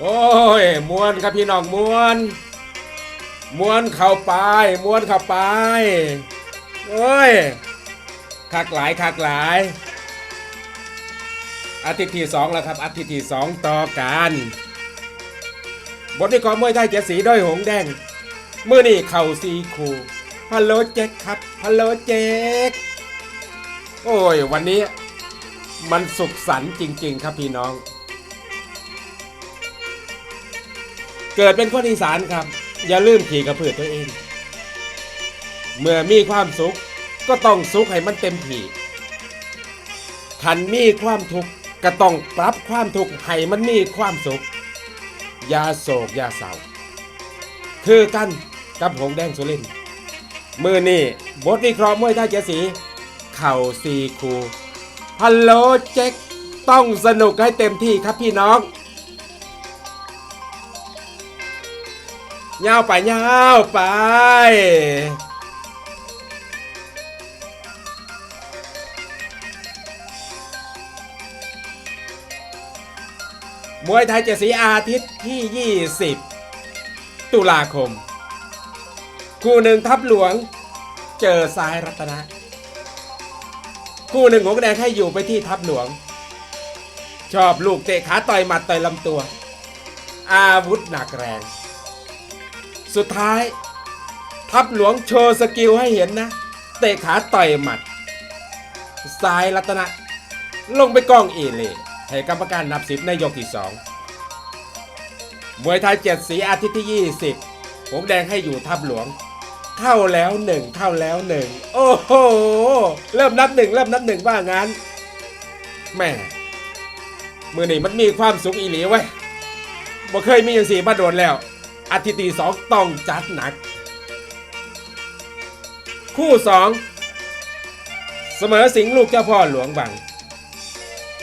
โอ้ยมวนครับพี่น้องมวนมวนเข้าไปมวนเข้าไปเอ้ยคักหลายคักหลายอาทิตย์ที่สองแล้วครับอาทิตย์ที่สองต่อกันบทที่ขอมวยไทยเจ็ดสีด้วยหงแดงมือนี่เข่าซีคูฮัลโหลเจ๊กครับฮัลโหลเจ๊กโอ้ยวันนี้มันสุขสันต์จริง ๆ ครับพี่น้อง เกิดเป็นคนอีสานครับ อย่าลืมขี่กระพือตัวเอง เมื่อมีความสุขก็ต้องสุขให้มันเต็มที่ขันมีความทุกข์ก็ต้องปรับความทุกข์ให้มันมีความสุขอย่าโศกอย่าเศร้าคือกันกับหงแดงสุรินมือนี่บทวิเคราะห์มวยไทยเจสี เข่าซีคูฮัลโหลเจ๊กต้องสนุกให้เต็มที่ครับพี่น้อง ยาวไปยาวไป มวยไทยเจ็ดสีอาทิตย์ที่ 20 ตุลาคม คู่หนึ่งทัพหลวง เจอสายรัตนะ คู่หนึ่งของแดงให้อยู่ไปที่ทัพหลวง ชอบลูกเตะขาต่อยหมัดต่อยลำตัว อาวุธหนักแรง สุดท้าย ทัพหลวงโชว์สกิลให้เห็นนะ เตะขาต่อยหมัดสายรัตนะ ลงไปกล้องเอเล่ให้กรรมการนับสิบในยกที่สองมวยไทยเจ็ดสีอาทิตย์ที่ 20 ผมแดงให้อยู่ทัพหลวง เข้าแล้วหนึ่งเข้าแล้วหนึ่งโอ้โห เริ่มนับหนึ่งเริ่มนับหนึ่งว่างั้นแม่มือนี่มันมีความสุขอีหลีไว้ยบ่เคยมีอย่างสีมาโดนแล้ว อาทิตย์ที่สองต้องจัดหนัก คู่สองเสมอสิงห์ลูกเจ้าพ่อหลวงบัง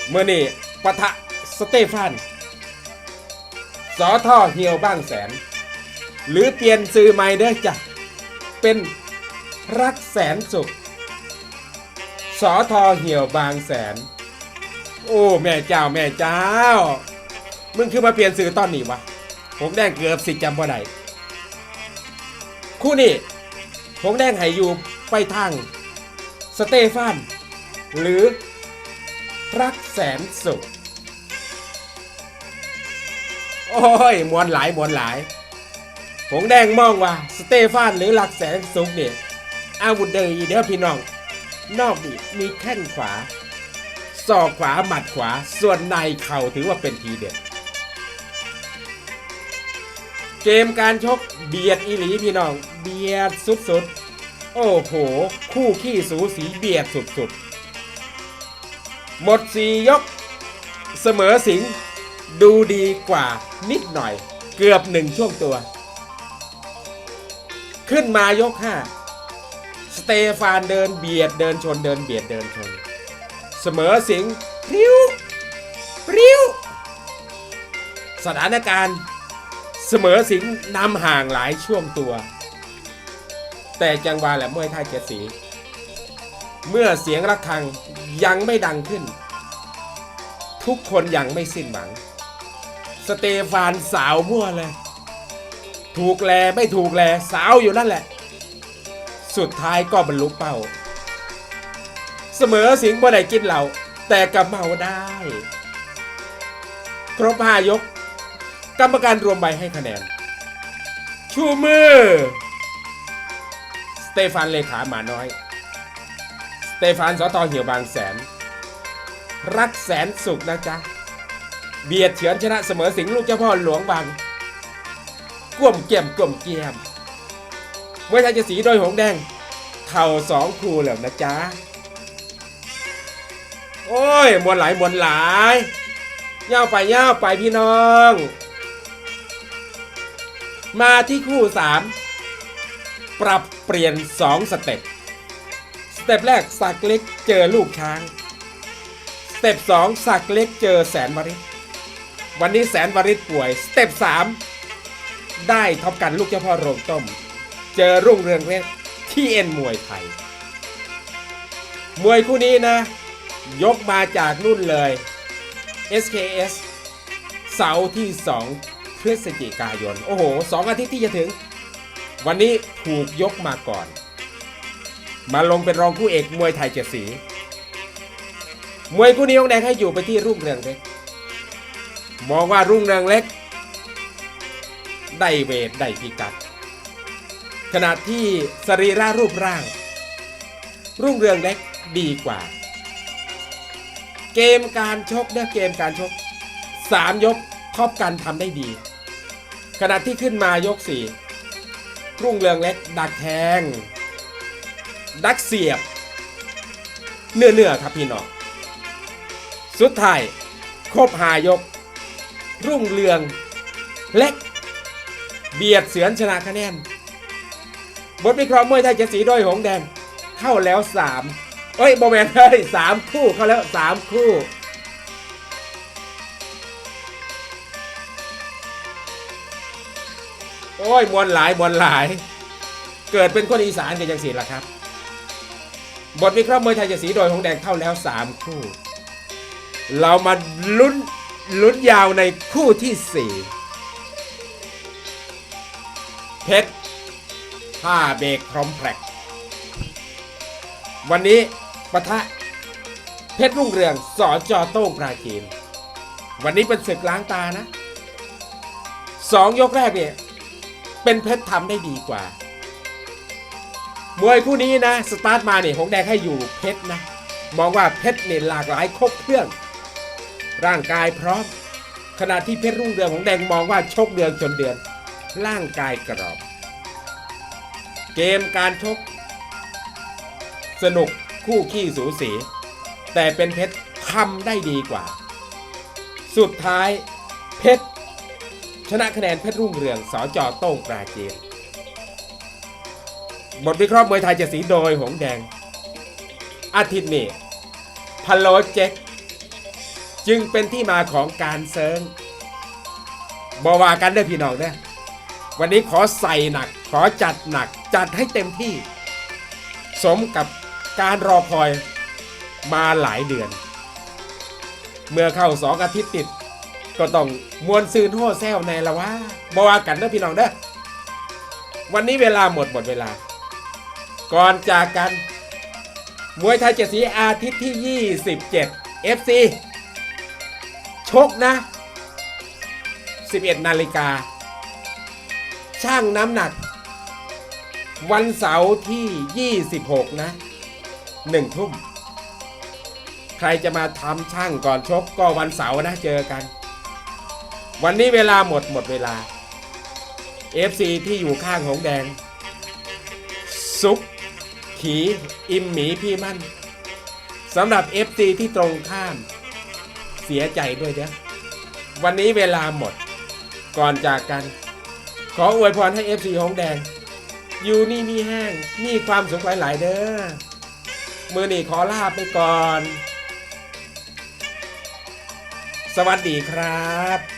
เมื่อนี่ปะทะสเตฟานสอท่อเฮียวบ้างแสน หรือเปลี่ยนซื้อใหม่เด้อจ้ะเป็นรักแสนสุขสอทอเหี่ยวบางแสน โอ้ แม่เจ้าแม่เจ้า มึงคือมาเปลี่ยนสื่อตอนนี้วะ ผมแดงเกือบสิจำบ่ได้คู่นี้ผมแดงให้อยู่ไปทางสเตฟานหรือรักแสนสุข โอ้ยมวนหลายมวนหลายผงแดงมองว่าสเตฟานหรือหลักแสนสุกเนี่ยอาวุธเดยเด้อพี่น้อง นอกนี่มีแข้งขวาศอกขวาหมัดขวาส่วนในเข่าถือว่าเป็นทีเด็ด เกมการชกเบียดอีหลีพี่น้อง เบียดสุดๆ โอ้โห คู่ขี้สูสีเบียดสุดๆ หมดสี่ยก เสมอสิง ดูดีกว่านิดหน่อย เกือบหนึ่งช่วงตัว ขึ้นมายกห้าสเตฟานเดินเบียดเดินชนเดินเบียดเดินชน เสมอสิง พริ้ว พริ้ว สถานการณ์ เสมอสิงนำห่างหลายช่วงตัว แต่จังหวะแหละเมวยไทยเจสี เมื่อเสียงระฆังยังไม่ดังขึ้น ทุกคนยังไม่สิ้นหวัง สเตฟานสาวมั่วเลย ถูกแลไม่ถูกแลสาวอยู่นั่นแหละ สุดท้ายก็บรรลุเป้า เสมอสิงบ่ได้กินเหล่าแต่กำเมาได้ ครบห้ายก กรรมการรวมใบให้คะแนน ชูมือ สเตฟานเลขาหมาน้อย สเตฟานสอตอเหี่ยวบางแสน รักแสนสุขนะจ๊ะ เบียดเฉือนชนะเสมอสิงลูกเจ้าพ่อหลวงบางกล่วมเกี่ยมกล่วมเกี่ยมมวยไทยจะสีโดยหงแดง เข่าสองคูแล้วนะจ๊ะ โอ้ยมวนหลายมวนหลายย่าไปย่าไปพี่น้อง มาที่คู่สามปรับเปลี่ยนสองสเต็ป สเต็ปแรกสักเล็กเจอลูกช้าง สเต็ปสองสักเล็กเจอแสนวริศวันนี้แสนวริศป่วย สเต็ปสามได้ท็อปกันลูกเจ้าพ่อโรงต้ม เจอรุ่งเรืองเล็กที่เอ็นมวยไทย มวยคู่นี้นะ ยกมาจากรุ่นเลย SKS เสาที่ 2 พฤศจิกายน โอ้โหสองอาทิตย์ที่จะถึง วันนี้ถูกยกมาก่อน มาลงเป็นรองคู่เอกมวยไทยเจ็ดสี มวยคู่นี้องแดงให้อยู่ไปที่รุ่งเรืองเล็ก มองว่ารุ่งเรืองเล็ก ได้เวทได้พิกัด ขณะที่สรีระรูปร่าง รุ่งเรืองเล็กดีกว่า เกมการชกเนี่ยเกมการชกสามยกท็อปกันทำได้ดี ขณะที่ขึ้นมายกสี่รุ่งเรืองเล็ก ดักแทง ดักเสียบ เนื้อเนื้อครับพี่น้องสุดท้ายครบหายก รุ่งเรืองเล็ก เบียดเสือนชนะคะแนนบทวิเคราะห์มวยไทยเจ็ดสีโดยหงแดง เข้าแล้วสามเอ้ยโบแมนเฮ้ยสามคู่เข้าแล้วสามคู่ โอ้ยมวลหลายมวลหลาย เกิดเป็นคนอีสานกันยังสีละครับ บทวิเคราะห์มวยไทยจ็ดสีโดยหงแดงเข้าแล้วสามคู่ เรามาลุ้นลุ้นยาวในคู่ที่สี่เพชรผ้าเบรกพร้อมแพรกวันนี้ปะทะเพชรรุ่งเรืองสอจอโต้งปราจีน วันนี้เป็นศึกล้างตานะสองยกแรกเนี่ย เป็นเพชรทำได้ดีกว่า มวยคู่นี้นะ สตาร์ทมาเนี่ยหงแดงให้อยู่เพชรนะ มองว่าเพชรเนี่ยหลากหลายครบเครื่อง ร่างกายพร้อม ขณะที่เพชรรุ่งเรืองของแดงมองว่าชกเดือนจนเดือน ร่างกายกรอบ เกมการชก สนุกคู่ขี้สูสี แต่เป็นเพชรทำได้ดีกว่า สุดท้ายเพชร ชนะคะแนนเพชรรุ่งเรืองสอจอโต้งปราจีนบทวิเคราะห์มวยไทยเจะสีโดยหงแดง อาทิตย์นี้พะโลเจ็กจึงเป็นที่มาของการเซิงบอว่ากันเด้อพี่น้องเด้อวันนี้ขอใส่หนัก ขอจัดหนัก จัดให้เต็มที่ สมกับการรอคอยมาหลายเดือน เมื่อเข้าสองอาทิตย์ติด ก็ต้องมวนซืนโห่แซวในละว่าบอว่ากันเด้อพี่น้องเด้อวันนี้เวลาหมดหมดเวลา ก่อนจากกัน มวยไทยเจ็ดสีอาทิตย์ที่ 27 FC ชกนะ 11 นาฬิกา ช่างน้ำหนัก วันเสาร์ที่ 26 นะ 1 ทุ่ม ใครจะมาทำช่างก่อนชกก็วันเสาร์นะเจอกัน วันนี้เวลาหมดหมดเวลา FC ที่อยู่ข้างหงแดง ซุปขีอิมหมีพี่มั่นสำหรับ FC ที่ตรงข้าม เสียใจด้วยเด้อวันนี้เวลาหมด ก่อนจากกัน ขออวยพรให้ FC หงแดง อยู่นี่มีแห้งมีความสุขหลายๆเด้อมือนี่ขอลาไปก่อน สวัสดีครับ